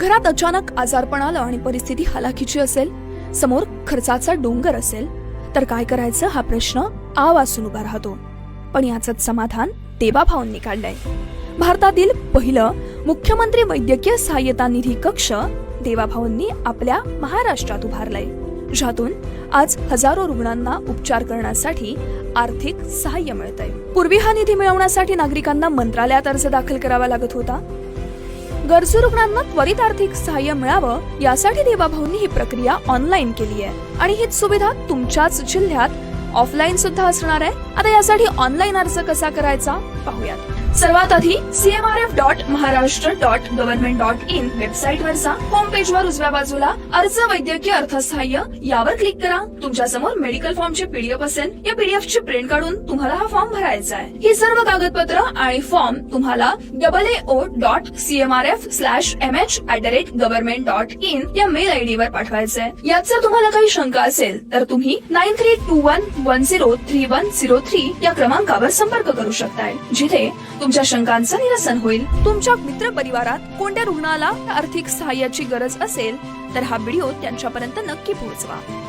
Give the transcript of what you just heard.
घरात अचानक आजारपण आलं आणि परिस्थिती हलाखीची असेल समोर खर्चाचा डोंगर असेल तर काय करायचं हा प्रश्न आवासून उभा राहतो. पण याचं समाधान देवाभाऊंनी काढलंय. भारतातील पहिलं मुख्यमंत्री वैद्यकीय सहाय्यता निधी कक्ष देवाभाऊंनी आपल्या महाराष्ट्रात उभारलंय. ज्यातून आज हजारो रुग्णांना उपचार करण्यासाठी आर्थिक सहाय्य मिळतंय. पूर्वी हा निधी मिळवण्यासाठी नागरिकांना मंत्रालयात अर्ज दाखल करावा लागत होता. गरजू रुग्णांना त्वरित आर्थिक सहाय्य मिळावं यासाठी देवाभाऊंनी ही प्रक्रिया ऑनलाईन केली आहे. आणि हीच सुविधा तुमच्याच जिल्ह्यात ऑफलाईन सुद्धा असणार आहे. आता यासाठी ऑनलाईन अर्ज कसा करायचा? पाहूयात. सर्वात आधी CMRF dot Maharashtra dot government dot in website वर जा. होम पेज वर उजव्या बाजूला अर्ज वैद्यकीय अर्थसहाय्य यावर क्लिक करा. तुमच्यासमोर मेडिकल फॉर्मची पीडीएफ असेल या पीडीएफ ची प्रिंट काढून तुम्हाला हा फॉर्म भरायचा आहे. ही सर्व कागदपत्र आणि फॉर्म तुम्हाला double A O dot CMRF slash M H at the rate government dot in या मेल आयडी वर पाठवायचं आहे यात जर तुम्हाला काही शंका असेल तर तुम्ही nine three two one one zero three one zero three या क्रमांकावर संपर्क करू शकताय. जिथे तुमच्या शंकांचं निरसन होईल. तुमच्या मित्र परिवारात कोणत्या रुग्णाला आर्थिक सहाय्याची गरज असेल तर हा व्हिडिओ त्यांच्यापर्यंत नक्की पोहोचवा.